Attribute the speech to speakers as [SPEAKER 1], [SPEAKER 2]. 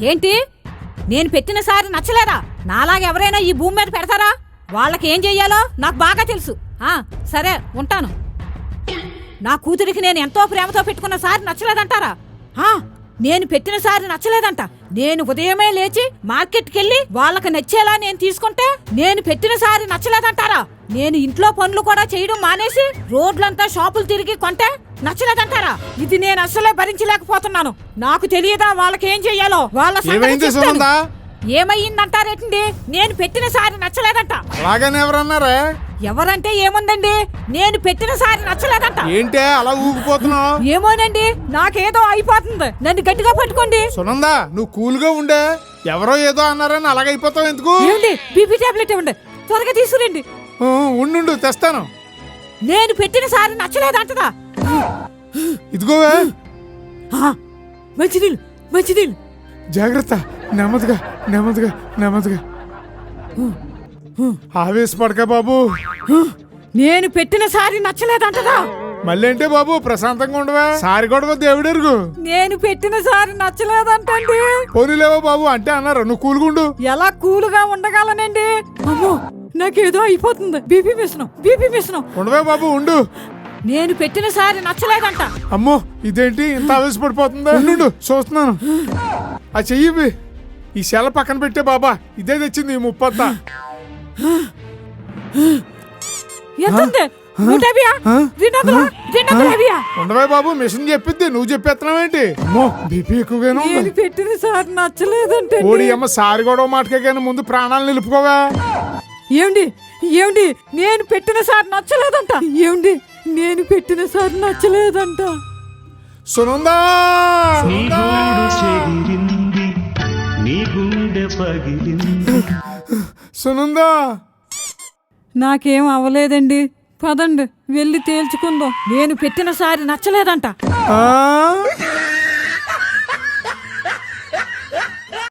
[SPEAKER 1] ఏంటి? నేను పెట్టిన సారి నచ్చలేదా? నాలాగా ఎవరైనా ఈ భూమి మీద పెడతారా? వాళ్ళకి ఏం చెయ్యాలో నాకు బాగా తెలుసు. ఆ సరే ఉంటాను. నా కూతురికి నేను ఎంతో ప్రేమతో పెట్టుకున్న సారి నచ్చలేదంటారా? ఆ, నేను పెట్టిన సారి నచ్చలేదంట. నేను ఉదయమే లేచి మార్కెట్కి వెళ్ళి వాళ్ళకి నచ్చేలా నేను తీసుకుంటే నేను పెట్టిన సారి నచ్చలేదంటారా? నేను ఇంట్లో పనులు కూడా చేయడం మానేసి రోడ్లంతా షాపులు తిరిగి కొంటే నచ్చలేదంటారా ఇది నేను అస్సలే భరించలేకపోతున్నాను. నాకు తెలియదా వాళ్ళకి ఏం చెయ్యాలో? వాళ్ళ
[SPEAKER 2] ఏమైంది
[SPEAKER 1] చెప్తాను.
[SPEAKER 2] సునందా
[SPEAKER 1] ఏమయ్యిందంటారేంటి నేను పెట్టిన సారి నచ్చలేదంట.
[SPEAKER 2] అలాగని ఎవరన్నారే?
[SPEAKER 1] ఎవరంటే ఏముందండి? నేను పెట్టిన సారి నచ్చలేదంట.
[SPEAKER 2] ఏంటే అలా ఊగిపోతున్నావు?
[SPEAKER 1] ఏమోనండి నాకేదో అయిపోతుంది. నన్ను గట్టిగా పట్టుకోండి.
[SPEAKER 2] సునందా నువ్వు కూల్గా ఉండే. ఎవరో ఏదో అన్నారని అలాగైపోతావు ఎందుకు?
[SPEAKER 1] ఏమండి బీపీ టాబ్లెట్ ఇవ్వండి. త్వరగా తీసుకురండి.
[SPEAKER 2] ఉండు తెస్తాను.
[SPEAKER 1] నేను పెట్టిన సారి నచ్చలేదంటదా
[SPEAKER 2] ఇదిగోవే.
[SPEAKER 1] మంచినీళ్ళు మంచినీళ్ళు.
[SPEAKER 2] జాగ్రత్త నెమ్మదిగా నెమ్మదిగా నెమ్మదిగా. ఆవేశపడక బాబు.
[SPEAKER 1] నేను పెట్టిన సారి నచ్చలేదంటదా
[SPEAKER 2] మళ్ళీ అంటే బాబు ప్రశాంతంగా ఉండవా? సారి గొడవ దేవుడెరుగు.
[SPEAKER 1] నేను పెట్టిన సారి నచ్చలేదంటండి.
[SPEAKER 2] పోనీలేవో బాబు అంటే అన్నారు నువ్వు కూలుగుండు
[SPEAKER 1] ఎలా కూలుగా ఉండగలనండి? అమ్మో నాకేదో అయిపోతుంది. బీపీ మిశ్రం బీపీ మిశ్రం
[SPEAKER 2] ఉండవే బాబు ఉండు.
[SPEAKER 1] నేను పెట్టిన సారి నచ్చలేదంట.
[SPEAKER 2] అమ్మో ఇదేంటి? ఇంత ఆవేశపడిపోతుందా? ఉండు చూస్తున్నాను. ఆ చెయ్యి. ఈ సెల పక్కన పెట్టే బాబా ఇదే తెచ్చింది ఈ ముప్పత్తా? ఉండవే బాబు మిషన్ చెప్పిద్ది నువ్వు చెప్పేస్తున్నావేంటి అమ్మో బీపీ ఎక్కువగానే
[SPEAKER 1] పెట్టిన సారి నచ్చలేదంటే
[SPEAKER 2] ఓడి అమ్మ సారి గొడవ మాటకే కానీ ముందు ప్రాణాలు నిలుపుకోవా?
[SPEAKER 1] ఏమండి? ఏమండి నేను పెట్టిన సారి నచ్చలేదంట. ఏమండి నేను పెట్టిన సారి నచ్చలేదంట.
[SPEAKER 2] సునందా!
[SPEAKER 3] నీ గూడు చెదిరింది నీ గుండె పగిలింది.
[SPEAKER 2] సునందా!
[SPEAKER 1] నాకేం అవ్వలేదండి. పదండి వెళ్ళి తేల్చుకుందాం. నేను పెట్టిన సారి నచ్చలేదంట.
[SPEAKER 2] ఆ?